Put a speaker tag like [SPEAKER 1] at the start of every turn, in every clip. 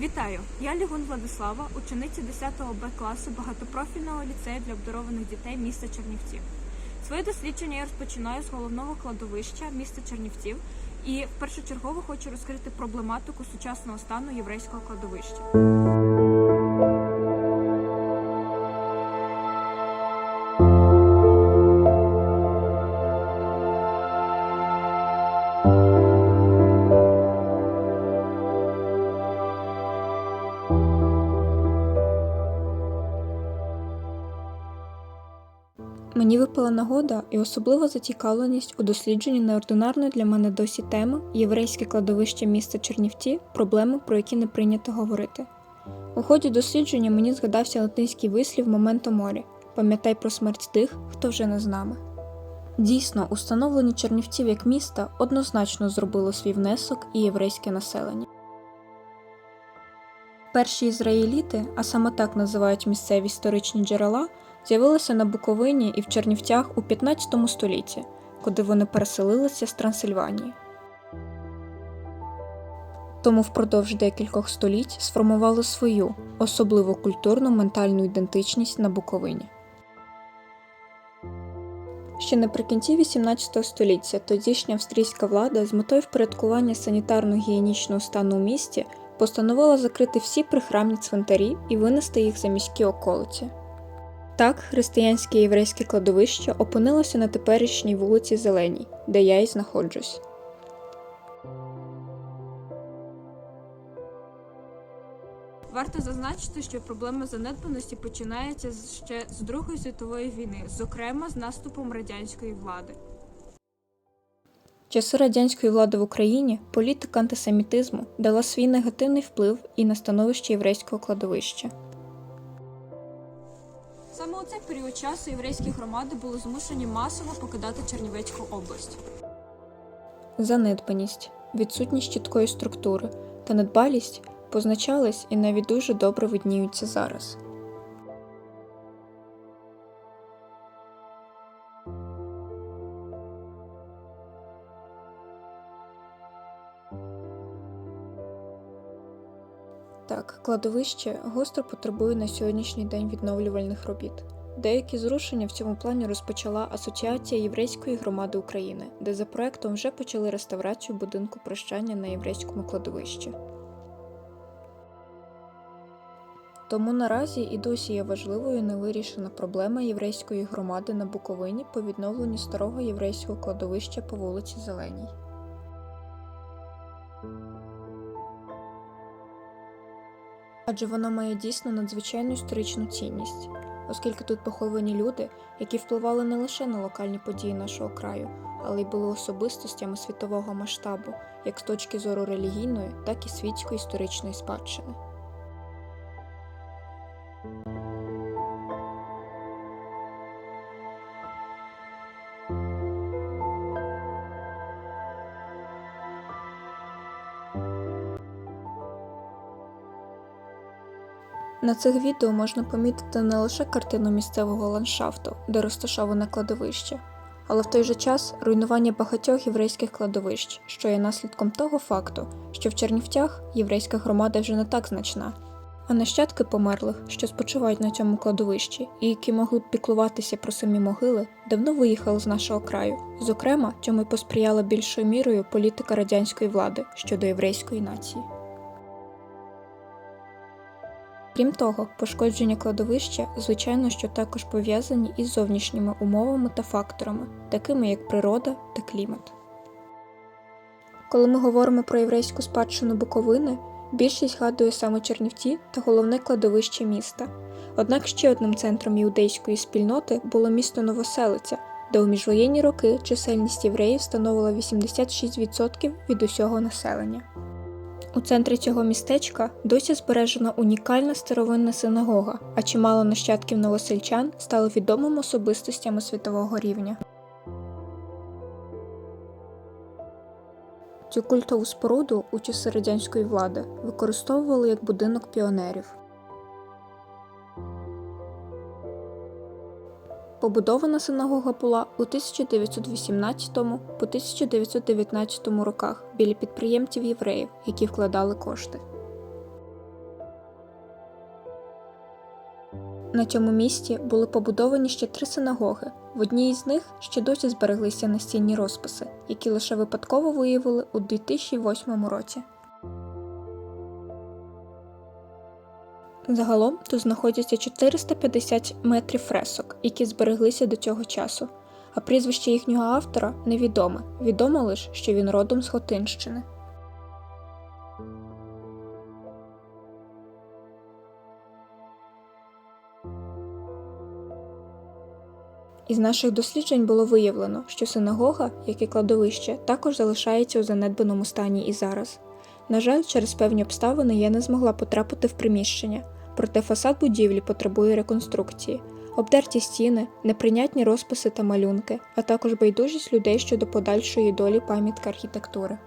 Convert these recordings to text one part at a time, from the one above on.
[SPEAKER 1] Вітаю! Я Лігун Владислава, учениця 10 Б класу багатопрофільного ліцею для обдарованих дітей міста Чернівців. Своє дослідження я розпочинаю з головного кладовища міста Чернівців і першочергово хочу розкрити проблематику сучасного стану єврейського кладовища.
[SPEAKER 2] Мені випала нагода і особлива зацікавленість у дослідженні неординарної для мене досі теми єврейське кладовище міста Чернівці, проблеми, про які не прийнято говорити. У ході дослідження мені згадався латинський вислів «Моменто морі пам'ятай про смерть тих, хто вже не з нами. Дійсно, установлення Чернівців як міста однозначно зробило свій внесок і єврейське населення. Перші ізраїліти, а саме так називають місцеві історичні джерела, з'явилися на Буковині і в Чернівцях у 15 столітті, куди вони переселилися з Трансильванії. Тому впродовж декількох століть сформували свою особливу культурну ментальну ідентичність на Буковині. Ще наприкінці XVIII століття тодішня австрійська влада з метою впорядкування санітарно-гігієнічного стану у місті постановила закрити всі прихрамні цвинтарі і винести їх за міські околиці. Так, християнське єврейське кладовище опинилося на теперішній вулиці Зеленій, де я й знаходжусь.
[SPEAKER 1] Варто зазначити, що проблема занедбаності починається ще з Другої світової війни, зокрема з наступом радянської влади.
[SPEAKER 2] Часи радянської влади в Україні політика антисемітизму дала свій негативний вплив і на становище єврейського кладовища.
[SPEAKER 1] Саме у цей період часу єврейські громади були змушені масово покидати Чернівецьку область.
[SPEAKER 2] Занедбаність, відсутність чіткої структури та недбалість позначались і навіть дуже добре видніються зараз. Так, кладовище гостро потребує на сьогоднішній день відновлювальних робіт. Деякі зрушення в цьому плані розпочала Асоціація єврейської громади України, де за проектом вже почали реставрацію будинку прощання на єврейському кладовищі. Тому наразі і досі є важливою невирішена проблема єврейської громади на Буковині по відновленню старого єврейського кладовища по вулиці Зеленій. Адже воно має дійсно надзвичайну історичну цінність, оскільки тут поховані люди, які впливали не лише на локальні події нашого краю, але й були особистостями світового масштабу, як з точки зору релігійної, так і світської історичної спадщини. На цих відео можна помітити не лише картину місцевого ландшафту, де розташоване кладовище, але в той же час руйнування багатьох єврейських кладовищ, що є наслідком того факту, що в Чернівцях єврейська громада вже не так значна, а нащадки померлих, що спочивають на цьому кладовищі і які могли б піклуватися про самі могили, давно виїхали з нашого краю. Зокрема, чому й посприяла більшою мірою політика радянської влади щодо єврейської нації. Крім того, пошкодження кладовища, звичайно, що також пов'язані із зовнішніми умовами та факторами, такими як природа та клімат. Коли ми говоримо про єврейську спадщину Буковини, більшість згадує саме Чернівці та головне кладовище міста. Однак ще одним центром іудейської спільноти було місто Новоселиця, де у міжвоєнні роки чисельність євреїв становила 86% від усього населення. У центрі цього містечка досі збережена унікальна старовинна синагога, а чимало нащадків новосельчан стали відомими особистостями світового рівня. Цю культову споруду у часи радянської влади використовували як будинок піонерів. Побудована синагога була у 1918 по 1919 роках біля підприємців євреїв, які вкладали кошти. На цьому місці були побудовані ще три синагоги. В одній із них ще досі збереглися настінні розписи, які лише випадково виявили у 2008 році. Загалом тут знаходяться 450 метрів фресок, які збереглися до цього часу, а прізвище їхнього автора невідоме. Відомо лише, що він родом з Хотинщини. Із наших досліджень було виявлено, що синагога, як і кладовище, також залишається у занедбаному стані і зараз. На жаль, через певні обставини я не змогла потрапити в приміщення, проте фасад будівлі потребує реконструкції, обдерті стіни, неприйнятні розписи та малюнки, а також байдужість людей щодо подальшої долі пам'ятки архітектури.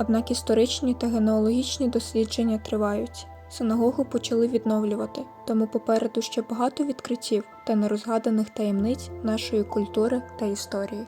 [SPEAKER 2] Однак історичні та генеалогічні дослідження тривають. Синагогу почали відновлювати, тому попереду ще багато відкриттів та нерозгаданих таємниць нашої культури та історії.